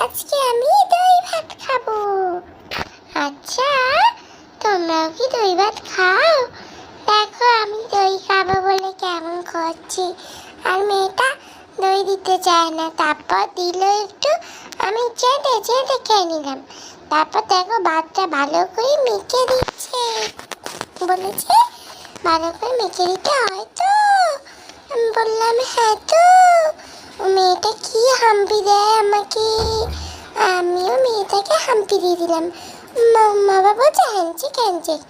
আজকে আমি দই ভাত খাব। আচ্ছা তোমরাও কি দই ভাত খাও? দেখো, আমি দই খাব বলে কেমন করছি। আর মেয়েটা দই দিতে চায় না। তারপর দিল একটু, আমি চেটে চেটে খেয়ে নিলাম। তারপর দেখো, ভাতটা ভালো করে মেখে দিচ্ছে। বলেছে, ভালো করে মেখে দিতে হয় তো। আমি বললাম হ্যাঁ তো। মেয়েটা কি হাম্পি দেয় আমাকে? দিয়ে দিলাম। মা- বাবা যে হ্যান্ডশেক হ্যান্ডশেক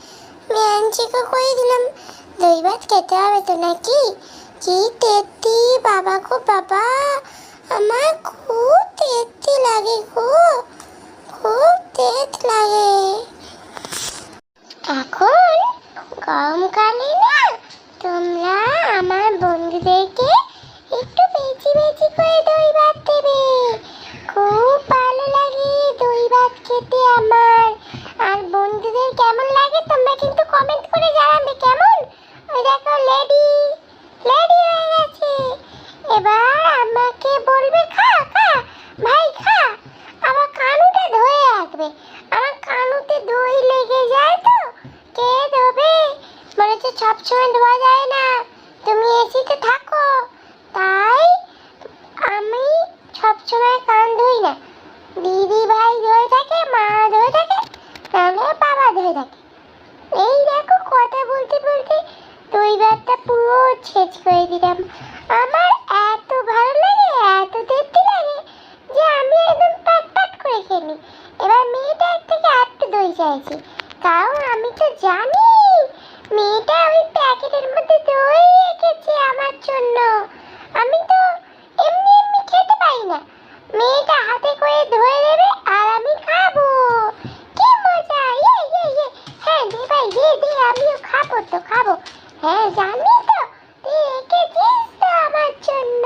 আমি হ্যান্ডশেকও করে দিলাম, দই ভাত খেতে হবে তো নাকি? কি তেতি বাবা গো বাবা? আমার খুব তেতি লাগে গো। খুব তেত লাগে। খেতে আমার? আর বন্ধুদের কেমন লাগে? তোমরা কিন্তু কমেন্ট করে জানাবে, কেমন? ওই দেখো লেডি লেডি হয়ে গেছে। এবার আমাকে বলবে, খা খা, ভাই, খা। আমার কানুটা ধরে রাখবে। আমার কানুতে দই লেগে যায় তো, কে ধোবে? বলেছে সবসময় ধোয়া যায় না। তুমি এসিতে থাকো। তাই আমি সবসময় কান ধুই না। দিদি ভাই ধরে থাকে, মা ধরে থাকে নাহলে বাবা ধরে থাকে। এই দেখো কথা বলতে বলতে দই ভাতটা পুরো ছেচ করে দিলাম। আমার এত ভালো লাগে, এত দেখতে লাগে যে আমি একদম পাট পাট করে খেলি। এবার মেয়েটার থেকে একটু দই চাইছি। কারণ আমি তো জানি, মেয়েটা ওই প্যাকেটের খাব তো খাব? হ্যাঁ জানি তো। তুই তো আমার জন্য?